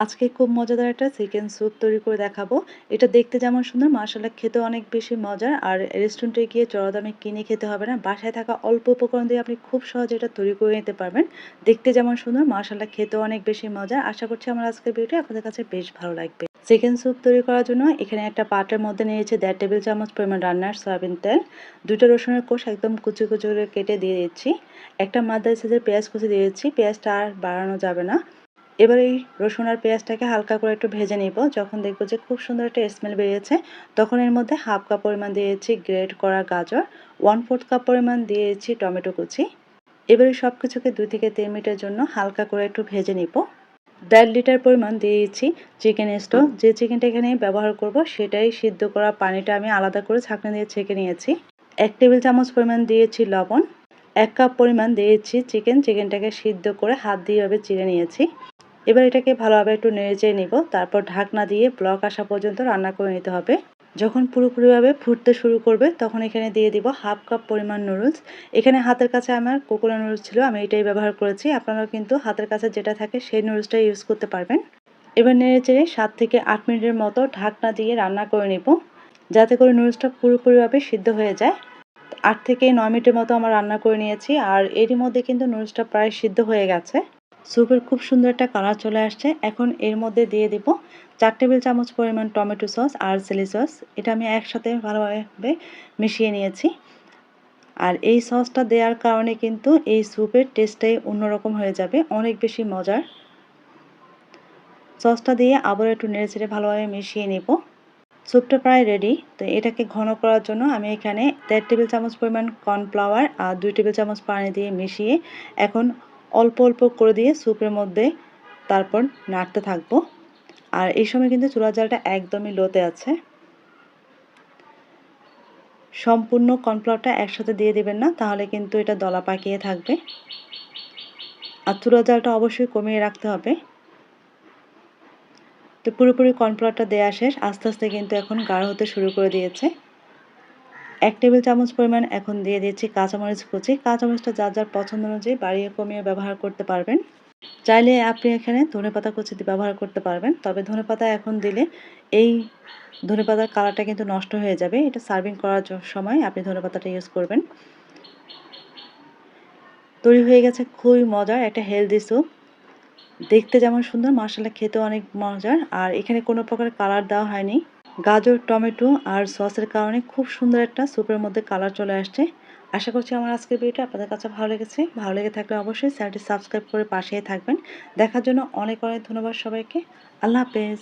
আজকে খুব মজাদার একটা চিকেন স্যুপ তৈরি করে দেখাবো। এটা দেখতে যেমন সুন্দর মাসাল্লাহ খেতে অনেক বেশি মজার। আর রেস্টুরেন্টে গিয়ে চড়া দামে কিনে খেতে হবে না। বাসায় থাকা অল্প উপকরণ দিয়ে আপনি খুব সহজে এটা তৈরি করে নিতে পারবেন। দেখতে যেমন সুন্দর মাসাল্লাহ খেতে অনেক বেশি মজার। আশা করছি আমার আজকের ভিডিও আপনাদের কাছে বেশ ভালো লাগবে। চিকেন স্যুপ তৈরি করার জন্য এখানে একটা পাটের মধ্যে নিয়েছে দেড় টেবিল চামচ পরিমাণ রান্নার সয়াবিন তেল। দুটো রসুনের কোষ একদম কুচি কুচি করে কেটে দিয়ে দিচ্ছি। একটা মাদার সাইজের পেঁয়াজ কুচি দিয়েছি। পেঁয়াজটা আর বাড়ানো যাবে না। এবার এই রসুন আর পেঁয়াজটাকে হালকা করে একটু ভেজে নিব। যখন দেখব যে খুব সুন্দর একটা স্মেল বেরিয়েছে, তখন এর মধ্যে হাফ কাপ পরিমাণ দিয়েছি গ্রেট করা গাজর ওয়ান ফোর্থ কাপ পরিমাণ দিয়েছি টমেটো কুচি। এবারে সব কিছুকে দুই থেকে তিন মিনিটের জন্য হালকা করে একটু ভেজে নিব। দেড় লিটার পরিমাণ দিয়েছি চিকেন স্টোভ যে চিকেনটা এখানে ব্যবহার করব, সেটাই সিদ্ধ করা পানিটা আমি আলাদা করে ছাঁকনা দিয়ে ছেঁকে নিয়েছি। এক টেবিল চামচ পরিমাণ দিয়েছি লবণ। এক কাপ পরিমাণ দিয়েছি চিকেন চিকেনটাকে সিদ্ধ করে হাত দিয়ে এভাবে চিড়ে নিয়েছি। এবার এটাকে ভালোভাবে একটু নেড়ে নিব। তারপর ঢাকনা দিয়ে ব্লক আসা পর্যন্ত রান্না করে নিতে হবে। যখন পুরোপুরিভাবে ফুটতে শুরু করবে, তখন এখানে দিয়ে দিব হাফ কাপ পরিমাণ নুডলস। এখানে হাতের কাছে আমার কোকোলা নুডলস ছিল, আমি এটাই ব্যবহার করেছি। আপনারাও কিন্তু হাতের কাছে যেটা থাকে সেই নুডলসটা ইউজ করতে পারবেন। এবার নেড়ে চেড়ে সাত থেকে আট মিনিটের মতো ঢাকনা দিয়ে রান্না করে নিব, যাতে করে নুডলসটা পুরোপুরিভাবে সিদ্ধ হয়ে যায়। আট থেকে নয় মিনিটের মতো আমার রান্না করে নিয়েছি, আর এরই মধ্যে কিন্তু নুডলসটা প্রায় সিদ্ধ হয়ে গেছে। স্যুপের খুব সুন্দর একটা কালার চলে আসছে। এখন এর মধ্যে দিয়ে দিব চার টেবিল চামচ পরিমাণ টমেটো সস আর চিলি সস। এটা আমি একসাথে ভালোভাবে মিশিয়ে নিয়েছি। আর এই সসটা দেওয়ার কারণে কিন্তু এই স্যুপের টেস্টটাই অন্যরকম হয়ে যাবে, অনেক বেশি মজার। সসটা দিয়ে আবার একটু নেড়ে চেড়ে ভালোভাবে মিশিয়ে নেব। স্যুপটা প্রায় রেডি তো এটাকে ঘন করার জন্য আমি এখানে দেড় টেবিল চামচ পরিমাণ কর্নফ্লাওয়ার আর দুই টেবিল চামচ পানি দিয়ে মিশিয়ে এখন অল্প অল্প করে দিয়ে স্যুপের মধ্যে তারপর নাড়তে থাকব। আর এই সময় কিন্তু চুলা জালটা একদমই লোতে আছে। সম্পূর্ণ কর্নফ্লাওয়ারটা একসাথে দিয়ে দিবেন না, তাহলে কিন্তু এটা দলা পাকিয়ে থাকবে। আর চুলা জালটা অবশ্যই কমিয়ে রাখতে হবে। তো পুরোপুরি কর্নফ্লাওয়ারটা দেওয়া শেষ, আস্তে আস্তে কিন্তু এখন গাঢ় হতে শুরু করে দিয়েছে। এক টেবিল চামচ পরিমাণ এখন দিয়ে দিচ্ছি কাঁচামরিচ কুচি। কাঁচামরিচটা যার যার পছন্দ অনুযায়ী বাড়িয়ে কমিয়ে ব্যবহার করতে পারবেন। চাইলে আপনি এখানে ধনেপাতা কুচি ব্যবহার করতে পারবেন। তবে ধনেপাতা এখন দিলে এই ধনেপাতার কালারটা কিন্তু নষ্ট হয়ে যাবে। এটা সার্ভিং করার সময় আপনি ধনেপাতাটা ইউজ করবেন। তৈরি হয়ে গেছে খুবই মজার একটা হেলদি স্যুপ। দেখতে যেমন সুন্দর মশলা খেতে অনেক মজার। আর এখানে কোনো প্রকার কালার দেওয়া হয়নি। গাজর, টমেটো আর সসের কারণে খুব সুন্দর একটা স্যুপের মধ্যে কালার চলে আসছে। আশা করছি আমার আজকের ভিডিওটা আপনাদের কাছে ভালো লেগেছে। ভালো লেগে থাকলে অবশ্যই চ্যানেলটি সাবস্ক্রাইব করে পাশেই থাকবেন। দেখার জন্য অনেক অনেক ধন্যবাদ সবাইকে। আল্লাহ হাফেজ।